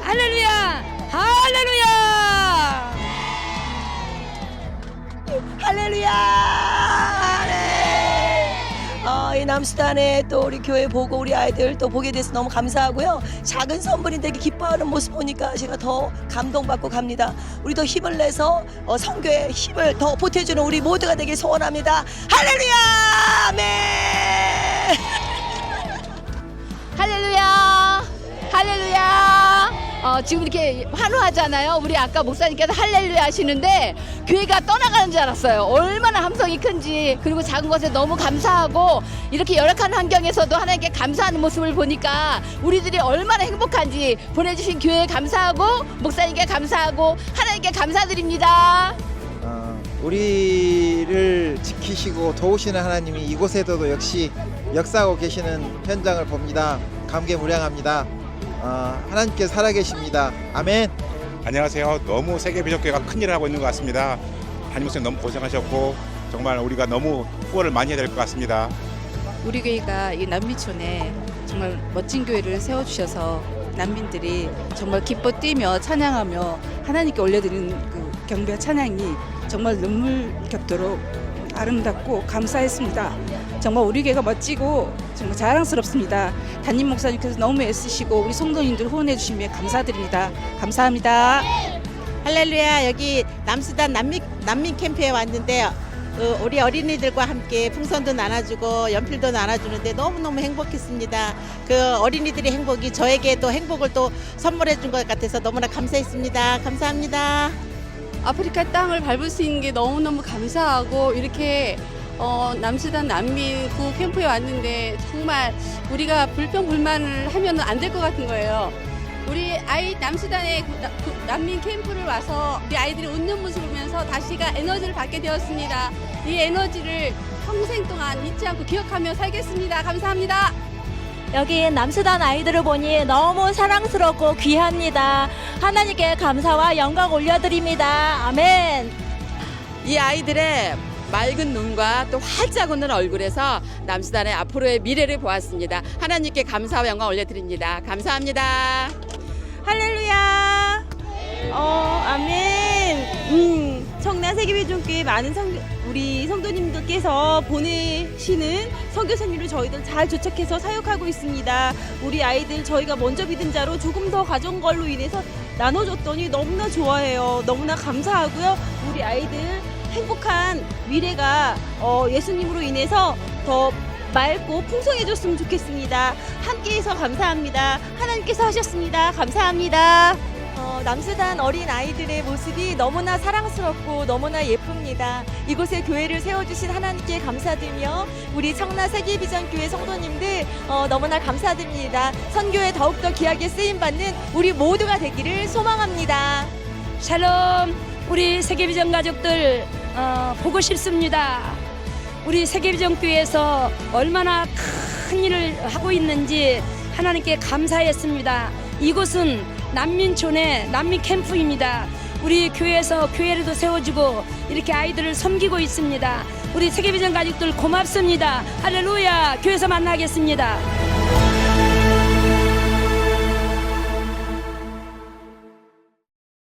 할렐루야, 할렐루야, 할렐루야. 네. 어, 이 남수단에 또 우리 교회 보고 우리 아이들 또 보게 돼서 너무 감사하고요. 작은 선물인데 기뻐하는 모습 보니까 제가 더 감동받고 갑니다. 우리도 힘을 내서 어, 성교에 힘을 더 보태주는 우리 모두가 되길 소원합니다. 할렐루야! 어, 지금 이렇게 환호하잖아요. 우리 아까 목사님께서 할렐루야 하시는데 교회가 떠나가는 줄 알았어요. 얼마나 함성이 큰지 그리고 작은 것에 너무 감사하고 이렇게 열악한 환경에서도 하나님께 감사하는 모습을 보니까 우리들이 얼마나 행복한지 보내주신 교회에 감사하고 목사님께 감사하고 하나님께 감사드립니다. 어, 우리를 지키시고 도우시는 하나님이 이곳에서도 역시 역사하고 계시는 현장을 봅니다. 감개무량합니다. 어, 하나님께 살아계십니다. 아멘. 안녕하세요. 너무 세계비전교회가 큰일 을 하고 있는 것 같습니다. 담임 목사님 너무 고생하셨고 정말 우리가 너무 후원을 많이 해야 될 것 같습니다. 우리 교회가 이 난미촌에 정말 멋진 교회를 세워주셔서 난민들이 정말 기뻐 뛰며 찬양하며 하나님께 올려드리는 그 경배 찬양이 정말 눈물 겹도록 아름답고 감사했습니다. 정말 우리 교회가 멋지고 정말 자랑스럽습니다. 담임 목사님께서 너무 애쓰시고 우리 성도님들 후원해 주시면 감사드립니다. 감사합니다. 할렐루야 여기 남수단 난민, 난민 캠프에 왔는데요. 어, 우리 어린이들과 함께 풍선도 나눠주고 연필도 나눠주는데 너무너무 행복했습니다. 그 어린이들의 행복이 저에게도 행복을 또 선물해 준 것 같아서 너무나 감사했습니다. 감사합니다. 아프리카 땅을 밟을 수 있는 게 너무너무 감사하고 이렇게 어, 남수단 난민 구 캠프에 왔는데 정말 우리가 불평 불만을 하면 안 될 것 같은 거예요. 우리 아이 남수단의 난민 캠프를 와서 우리 아이들이 웃는 모습을 보면서 다시가 에너지를 받게 되었습니다. 이 에너지를 평생 동안 잊지 않고 기억하며 살겠습니다. 감사합니다. 여기 남수단 아이들을 보니 너무 사랑스럽고 귀합니다. 하나님께 감사와 영광 올려드립니다. 아멘. 이 아이들의 맑은 눈과 또 활짝 웃는 얼굴에서 남수단의 앞으로의 미래를 보았습니다. 하나님께 감사와 영광 올려드립니다. 감사합니다. 할렐루야. 어, 아멘. 음, 청라 세계비전교회 많은 성, 우리 성도님들께서 보내시는 선교사님을 저희들 잘 조착해서 사역하고 있습니다. 우리 아이들 저희가 먼저 믿은 자로 조금 더 가져온 걸로 인해서 나눠줬더니 너무나 좋아해요. 너무나 감사하고요. 우리 아이들 행복한 미래가 어, 예수님으로 인해서 더 맑고 풍성해졌으면 좋겠습니다. 함께해서 감사합니다. 하나님께서 하셨습니다. 감사합니다. 어, 남수단 어린 아이들의 모습이 너무나 사랑스럽고 너무나 예쁩니다. 이곳에 교회를 세워주신 하나님께 감사드리며 우리 청라 세계비전교회 성도님들 어, 너무나 감사드립니다. 선교에 더욱더 귀하게 쓰임받는 우리 모두가 되기를 소망합니다. 샬롬, 우리 세계비전 가족들 어, 보고 싶습니다. 우리 세계비전 교회에서 얼마나 큰 일을 하고 있는지 하나님께 감사했습니다. 이곳은 난민촌의 난민 캠프입니다. 우리 교회에서 교회를 세워주고 이렇게 아이들을 섬기고 있습니다. 우리 세계비전 가족들 고맙습니다. 할렐루야. 교회에서 만나겠습니다.